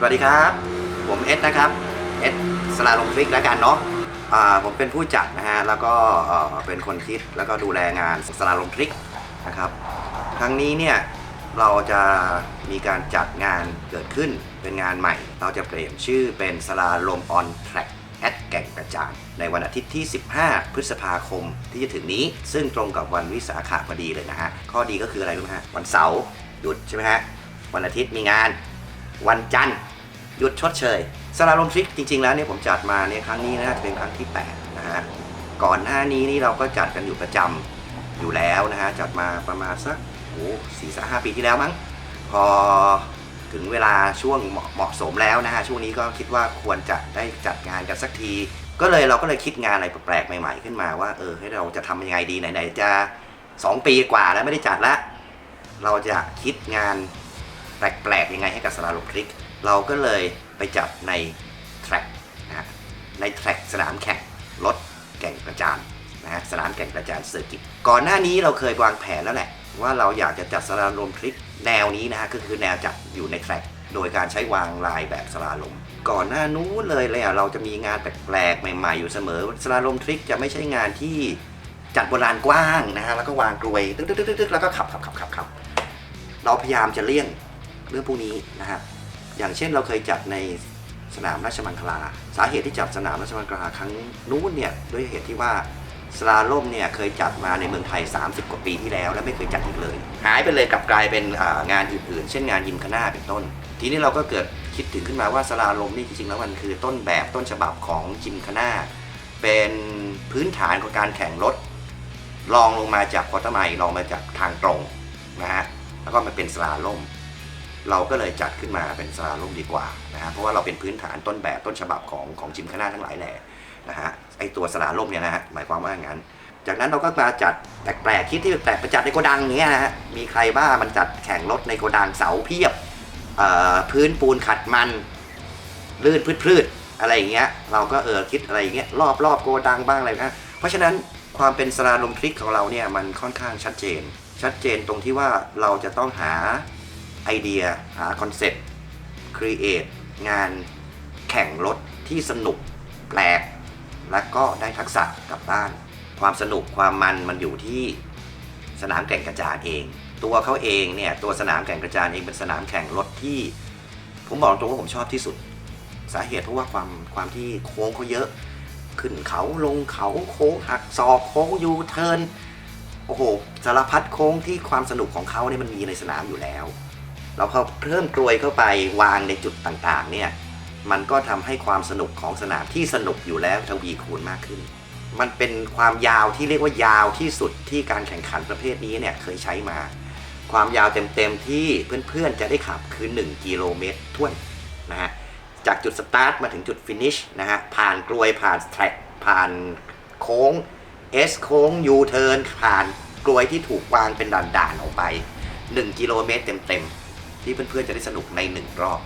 สวัสดีครับ ผมเอสนะครับเอสสลาลงทริกแล้วกันเนาะอ่าผมเป็นผู้จัดนะฮะแล้วก็เอ่อเป็นคนคิดแล้วก็ดูแลงานสลาลงทริกนะครับครั้งนี้เนี่ยเราจะมีการจัดงานเกิดขึ้นเป็นงานใหม่ เราจะเปลี่ยนชื่อเป็นสลาลมออนแทร็กแอดแก่งกระจานในวันอาทิตย์ที่ 15 พฤษภาคมที่จะถึงนี้ ซึ่งตรงกับวันวิสาขะพอดีเลยนะฮะ ข้อดีก็คืออะไรรู้ไหมฮะ วันเสาร์หยุดใช่ไหมฮะ วันอาทิตย์มีงาน วันจันทร์ หยุดชดเชยสลาลมทริกจริง ๆ แล้วเนี่ยผมจัดมาเนี่ยครั้งนี้น่าจะเป็นครั้งที่8นะฮะก่อนหน้านี้นี่เราก็จัดกันอยู่ประจำอยู่แล้วนะฮะจัดมาประมาณสักโอ้สี่สห้าปีที่แล้วมั้ง พอถึงเวลาช่วงเหมาะมะสมแล้วนะฮะช่วงนี้ก็คิดว่าควรจะได้จัดงานกันสักที ก็เลยเราก็เลยคิดงานอะไรแปลกๆใหม่ ๆ ขึ้นมาว่าเออให้เราจะทำยังไงดีไหนๆจะ 2 ปีกว่าแล้วไม่ได้จัดละเราจะคิดงาน แปลกๆยังไงให้กับสลาลมคลิก เราก็เลยไปจัดในแทร็กนะฮะในแทร็กสนามแข่งรถแก่งกระจานนะฮะสนามแก่งกระจานเซอร์กิตก่อนหน้านี้เราเคยวางแผนแล้วแหละ ว่าเราอยากจะจัดสลาลมคลิกแนวนี้นะฮะก็คือแนวจัดอยู่ในแทร็กโดยการใช้วางลายแบบสลาลม ก่อนหน้านู้นเลยเลยอะเราจะมีงานแปลกๆใหม่ๆอยู่เสมอสลาลมทริกจะไม่ใช่งานที่จัดบนลานกว้างนะฮะแล้วก็วางกลวยตึ๊กๆๆแล้วก็ขับขับขับขับขับเราพยายามจะเลี่ยง เรื่องพวกนี้นะครับอย่างเช่นเราเคยจัดในสนามราชมังคลา สาเหตุที่จัดสนามราชมังคลาครั้งนู้นเนี่ยด้วยเหตุที่ว่าสลาล่มเนี่ยเคยจัดมาในเมืองไทย 30 กว่าปีที่แล้ว และไม่เคยจัดอีกเลย หายไปเลยกลับกลายเป็นงานอื่นๆ เช่นงานยิมคณาเป็นต้น ทีนี้เราก็เกิดคิดถึงขึ้นมาว่าสลาลมนี่จริงๆแล้วมันคือต้นแบบต้นฉบับของจิมคณาเป็นพื้นฐานของการแข่งรถลองลงมาจากคอร์ไมล์ลองมาจากทางตรงนะฮะแล้วก็มาเป็นสลาล่ม เราก็เลยจัดขึ้นมาเป็นสลาล่มดีกว่านะฮะเพราะว่าเราเป็นพื้นฐานต้นแบบต้นฉบับของของจิมคณาทั้งหลายแหล่นะฮะไอตัวสลาล่มเนี่ยนะฮะหมายความว่าอย่างนั้น จากนั้นเราก็มาจัดแปลกๆคิดที่แปลกๆไปจัดในโกดังอย่างเงี้ยนะฮะมีใครบ้ามันจัดแข่งรถในโกดังเสาเพียบพื้นปูนขัดมันลื่นพืดๆอะไรอย่างเงี้ยเราก็เออคิดอะไรอย่างเงี้ยรอบรอบๆโกดังบ้างอะไรนะเพราะฉะนั้นความเป็นสลาลมทริกของเราเนี่ยมันค่อนข้างชัดเจน ชัดเจนตรงที่ว่าเราจะต้องหา ไอเดียหาคอนเซ็ปต์ครีเอทงานแข่งรถที่สนุกแปลก และก็ได้ทักษะกลับบ้าน ความสนุกความมันมันอยู่ที่สนามแข่งกระจานเอง ตัวเขาเองเนี่ยตัวสนามแข่งกระจานเองเป็นสนามแข่งรถที่ ผมบอกตรงว่าผมชอบที่สุด สาเหตุเพราะว่าความความที่โค้งเขาเยอะ ขึ้นเขาลงเขาโค้งหักศอกโค้งยูเทิร์นโอ้โหสารพัดโค้งที่ความสนุกของเขาเนี่ยมันมีในสนามอยู่แล้ว เราพอเพิ่มกลวยเข้าไปวางในจุดต่างๆเนี่ยมันก็ทำให้ความสนุกของสนามที่สนุกอยู่แล้วทวีคูณมากขึ้น มันเป็นความยาวที่เรียกว่ายาวที่สุดที่การแข่งขันประเภทนี้เนี่ยเคยใช้มา ความยาวเต็มๆที่เพื่อนๆจะได้ขับคือ 1 กิโลเมตรท้วนนะฮะจากจุดสตาร์ทมาถึงจุดฟินิชนะฮะผ่านกลวยผ่านแทร็กผ่านโค้ง S โค้ง U เทิร์นผ่านกลวยที่ถูกวางเป็นด่านๆออกไป 1 กิโลเมตรเต็มๆ ที่เพื่อนๆจะได้สนุกในหนึ่งรอบ